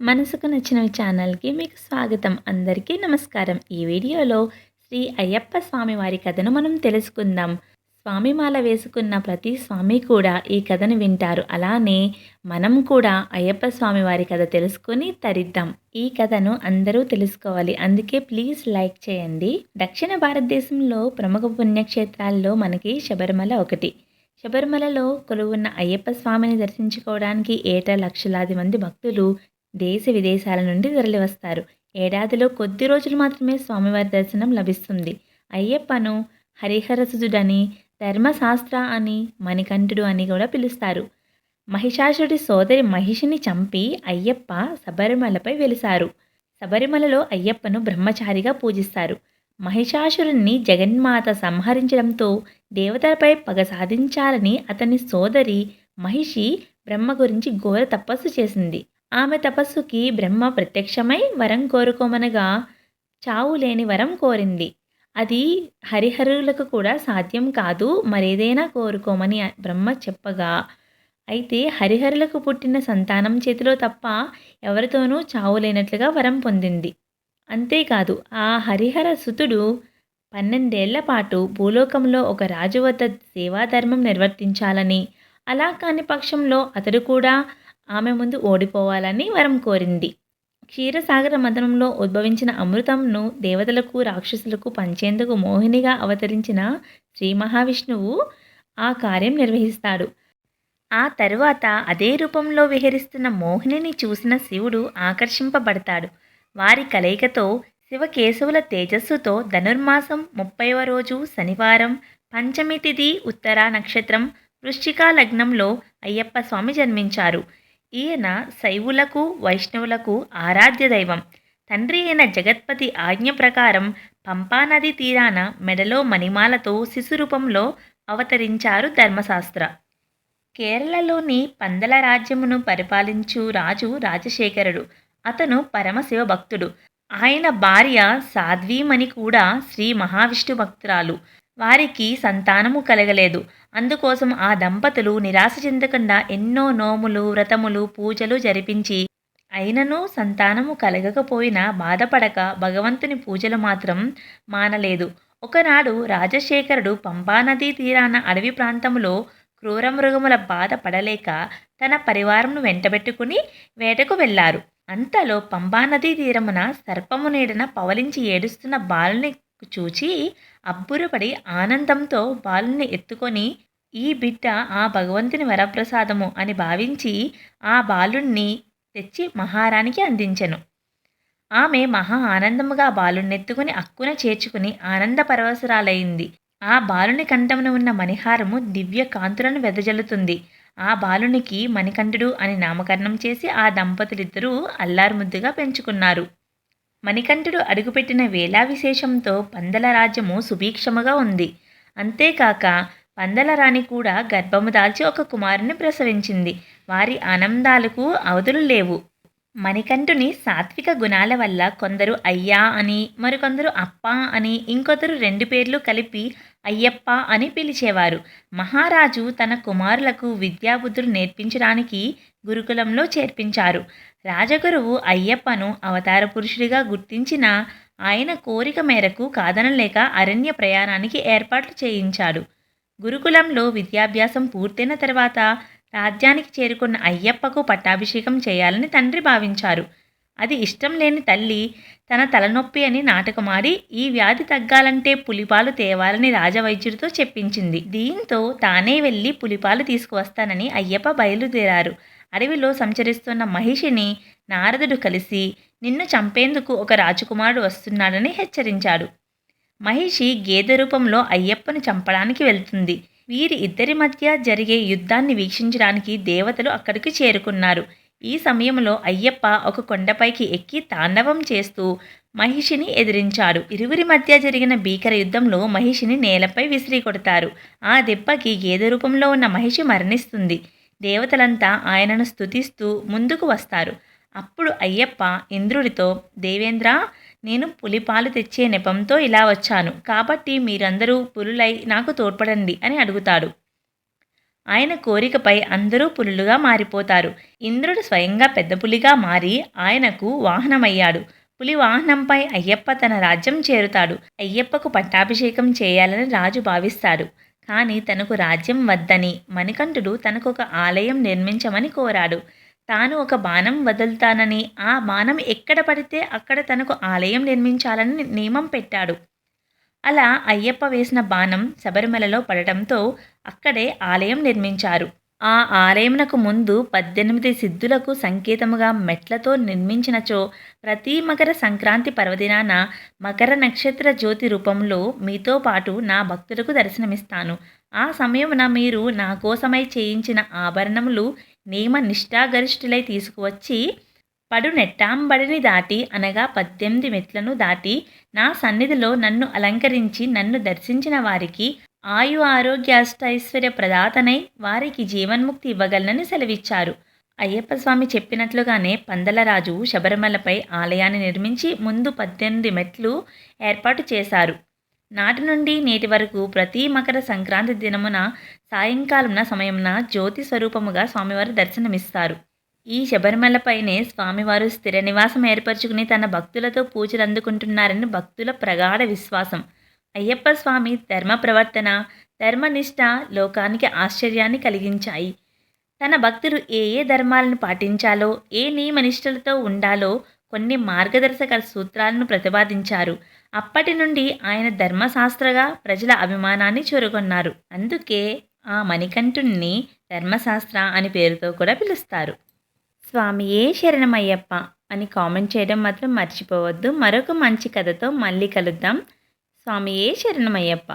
మనసుకు నచ్చిన ఛానల్కి మీకు స్వాగతం. అందరికీ నమస్కారం. ఈ వీడియోలో శ్రీ అయ్యప్ప స్వామి వారి కథను మనం తెలుసుకుందాం. స్వామిమాల వేసుకున్న ప్రతి స్వామి కూడా ఈ కథను వింటారు. అలానే మనం కూడా అయ్యప్ప స్వామి వారి కథ తెలుసుకొని తరిద్దాం. ఈ కథను అందరూ తెలుసుకోవాలి. అందుకే ప్లీజ్ లైక్ చేయండి. దక్షిణ భారతదేశంలో ప్రముఖ పుణ్యక్షేత్రాల్లో మనకి శబరిమల ఒకటి. శబరిమలలో కొలువున్న అయ్యప్ప స్వామిని దర్శించుకోవడానికి ఏటా లక్షలాది మంది భక్తులు దేశ విదేశాల నుండి తరలివస్తారు. ఏడాదిలో కొద్ది రోజులు మాత్రమే స్వామివారి దర్శనం లభిస్తుంది. అయ్యప్పను హరిహరసుజుడని ధర్మశాస్త్ర అని మణికంఠుడు అని కూడా పిలుస్తారు. మహిషాసుడి సోదరి మహిషిని చంపి అయ్యప్ప శబరిమలపై వెలిశారు. శబరిమలలో అయ్యప్పను బ్రహ్మచారిగా పూజిస్తారు. మహిషాసురుణ్ణి జగన్మాత సంహరించడంతో దేవతలపై పగ సాధించాలని అతని సోదరి మహిషి బ్రహ్మ గురించి ఘోర తపస్సు చేసింది. ఆమె తపస్సుకి బ్రహ్మ ప్రత్యక్షమై వరం కోరుకోమనగా చావు లేని వరం కోరింది. అది హరిహరులకు కూడా సాధ్యం కాదు మరేదైనా కోరుకోమని బ్రహ్మ చెప్పగా అయితే హరిహరులకు పుట్టిన సంతానం చేతిలో తప్ప ఎవరితోనూ చావు లేనట్లుగా వరం పొందింది. అంతేకాదు ఆ హరిహర సుతుడు పన్నెండేళ్ళ పాటు భూలోకంలో ఒక రాజు వద్ద సేవాధర్మం నిర్వర్తించాలని అలా కాని పక్షంలో అతడు కూడా ఆమె ముందు ఓడిపోవాలని వరం కోరింది. క్షీరసాగర మదనంలో ఉద్భవించిన అమృతంను దేవతలకు రాక్షసులకు పంచేందుకు మోహినిగా అవతరించిన శ్రీ మహావిష్ణువు ఆ కార్యం నిర్వహిస్తాడు. ఆ తరువాత అదే రూపంలో విహరిస్తున్న మోహినిని చూసిన శివుడు ఆకర్షింపబడతాడు. వారి కలయికతో శివకేశవుల తేజస్సుతో ధనుర్మాసం ముప్పైవ రోజు శనివారం పంచమి తిథి ఉత్తరా నక్షత్రం వృశ్చికా లగ్నంలో అయ్యప్ప స్వామి జన్మించారు. ఈయన శైవులకు వైష్ణవులకు ఆరాధ్య దైవం. తండ్రి అయిన జగత్పతి ఆజ్ఞ ప్రకారం పంపానది తీరాన మెడలో మణిమాలతో శిశురూపంలో అవతరించారు ధర్మశాస్త్ర. కేరళలోని పందల రాజ్యమును పరిపాలించు రాజు రాజశేఖరుడు. అతను పరమశివ భక్తుడు. ఆయన భార్య సాధ్వీమణి కూడా శ్రీ మహావిష్ణు భక్తురాలు. వారికి సంతానము కలగలేదు. అందుకోసం ఆ దంపతులు నిరాశ చెందకుండా ఎన్నో నోములు వ్రతములు పూజలు జరిపించి అయినను సంతానము కలగకపోయినా బాధపడక భగవంతుని పూజలు మాత్రం మానలేదు. ఒకనాడు రాజశేఖరుడు పంపానదీ తీరాన అడవి ప్రాంతంలో క్రూర మృగముల బాధ పడలేక తన పరివారంను వెంటబెట్టుకుని వేటకు వెళ్ళారు అంతలో పంపానదీ తీరమున సర్పము నీడన పవలించి ఏడుస్తున్న బాలుని చూచి అబ్బురపడి ఆనందంతో బాలుని ఎత్తుకొని ఈ బిడ్డ ఆ భగవంతుని వరప్రసాదము అని భావించి ఆ బాలుణ్ణి తెచ్చి మహారానికి అందించెను. ఆమె మహా ఆనందముగా బాలుణ్ణెత్తుకుని అక్కున చేర్చుకుని ఆనంద పరవశరాలైంది. ఆ బాలుని కంఠమున ఉన్న మణిహారము దివ్య కాంతులను వెదజల్లుతుంది. ఆ బాలునికి మణికంఠుడు అని నామకరణం చేసి ఆ దంపతులిద్దరూ అల్లారుముద్దుగా పెంచుకున్నారు. మణికంఠుడు అడుగుపెట్టిన వేలా విశేషంతో పందల రాజ్యము సుభీక్షముగా ఉంది. అంతేకాక పందల రాణి కూడా గర్భము దాల్చి ఒక కుమారుని ప్రసవించింది. వారి ఆనందాలకు అవధులు లేవు. మణికంఠుని సాత్విక గుణాల వల్ల కొందరు అయ్యా అని మరికొందరు అప్ప అని ఇంకొందరు రెండు పేర్లు కలిపి అయ్యప్ప అని పిలిచేవారు. మహారాజు తన కుమారులకు విద్యాబుద్ధులు నేర్పించడానికి గురుకులంలో చేర్పించారు. రాజగురువు అయ్యప్పను అవతార పురుషుడిగా గుర్తించిన ఆయన కోరిక మేరకు కాదనలేక అరణ్య ప్రయాణానికి ఏర్పాట్లు చేయించాడు. గురుకులంలో విద్యాభ్యాసం పూర్తయిన తర్వాత రాజ్యానికి చేరుకున్న అయ్యప్పకు పట్టాభిషేకం చేయాలని తండ్రి భావించారు. అది ఇష్టం లేని తల్లి తన తలనొప్పి అని నాటకమాడి ఈ వ్యాధి తగ్గాలంటే పులిపాలు తేవాలని రాజవైద్యుడితో చెప్పించింది. దీంతో తానే వెళ్ళి పులిపాలు తీసుకువస్తానని అయ్యప్ప బయలుదేరారు. అడవిలో సంచరిస్తున్న మహిషిని నారదుడు కలిసి నిన్ను చంపేందుకు ఒక రాజకుమారుడు వస్తున్నాడని హెచ్చరించాడు. మహిషి గేదె రూపంలో అయ్యప్పను చంపడానికి వెళ్తుంది. వీరి ఇద్దరి మధ్య జరిగే యుద్ధాన్ని వీక్షించడానికి దేవతలు అక్కడికి చేరుకున్నారు. ఈ సమయంలో అయ్యప్ప ఒక కొండపైకి ఎక్కి తాండవం చేస్తూ మహిషిని ఎదిరించాడు. ఇరువురి మధ్య జరిగిన భీకర యుద్ధంలో మహిషిని నేలపై విసిరి కొడతారు. ఆ దెబ్బకి గేదె రూపంలో ఉన్న మహిషి మరణిస్తుంది. దేవతలంతా ఆయనను స్తుతిస్తూ ముందుకు వస్తారు. అప్పుడు అయ్యప్ప ఇంద్రుడితో దేవేంద్ర నేను పులిపాలు తెచ్చే నెపంతో ఇలా వచ్చాను. కాబట్టి మీరందరూ పులులై నాకు తోడ్పడండి అని అడుగుతాడు. ఆయన కోరికపై అందరూ పులులుగా మారిపోతారు. ఇంద్రుడు స్వయంగా పెద్ద పులిగా మారి ఆయనకు వాహనమయ్యాడు. పులి వాహనంపై అయ్యప్ప తన రాజ్యం చేరుతాడు. అయ్యప్పకు పట్టాభిషేకం చేయాలని రాజు భావిస్తాడు. కానీ తనకు రాజ్యం వద్దని మణికంఠుడు తనకు ఒక ఆలయం నిర్మించమని కోరాడు. తాను ఒక బాణం వదులుతానని ఆ బాణం ఎక్కడ పడితే అక్కడ తనకు ఆలయం నిర్మించాలని నియమం పెట్టాడు. అలా అయ్యప్ప వేసిన బాణం శబరిమలలో పడటంతో అక్కడే ఆలయం నిర్మించారు. ఆ ఆలయమునకు ముందు పద్దెనిమిది సిద్ధులకు సంకేతముగా మెట్లతో నిర్మించినచో ప్రతి మకర సంక్రాంతి పర్వదినాన మకర నక్షత్ర జ్యోతి రూపంలో మీతో పాటు నా భక్తులకు దర్శనమిస్తాను. ఆ సమయమున మీరు నా కోసమై చేయించిన ఆభరణములు నియమ నిష్ఠాగరిష్ఠులై తీసుకువచ్చి పడు నెట్టాంబడిని దాటి అనగా పద్దెనిమిది మెట్లను దాటి నా సన్నిధిలో నన్ను అలంకరించి నన్ను దర్శించిన వారికి ఆయు ఆరోగ్యాష్టైశ్వర్య ప్రదాతనై వారికి జీవన్ముక్తి ఇవ్వగలనని సెలవిచ్చారు. అయ్యప్ప స్వామి చెప్పినట్లుగానే పందలరాజు శబరిమలపై ఆలయాన్ని నిర్మించి ముందు పద్దెనిమిది మెట్లు ఏర్పాటు చేశారు. నాటి నుండి నేటి వరకు ప్రతి మకర సంక్రాంతి దినమున సాయంకాలమున సమయమున జ్యోతి స్వరూపముగా స్వామివారు దర్శనమిస్తారు. ఈ శబరిమలపైనే స్వామివారు స్థిర నివాసం ఏర్పరచుకుని తన భక్తులతో పూజలు అందుకుంటున్నారని భక్తుల ప్రగాఢ విశ్వాసం. అయ్యప్ప స్వామి ధర్మ ప్రవర్తన ధర్మనిష్ట లోకానికి ఆశ్చర్యాన్ని కలిగించాయి. తన భక్తులు ఏ ఏ ధర్మాలను పాటించాలో ఏ నియమనిష్టలతో ఉండాలో కొన్ని మార్గదర్శక సూత్రాలను ప్రతిపాదించారు. అప్పటి నుండి ఆయన ధర్మశాస్త్రగా ప్రజల అభిమానాన్ని చూరుకొన్నారు అందుకే ఆ మణికంఠుణ్ణి ధర్మశాస్త్ర అని పేరుతో కూడా పిలుస్తారు. స్వామియే శరణమయ్యప్ప అని కామెంట్ చేయడం మాత్రం మర్చిపోవద్దు. మరొక మంచి కథతో మళ్ళీ కలుద్దాం. స్వామియే శరణమయ్యప్ప.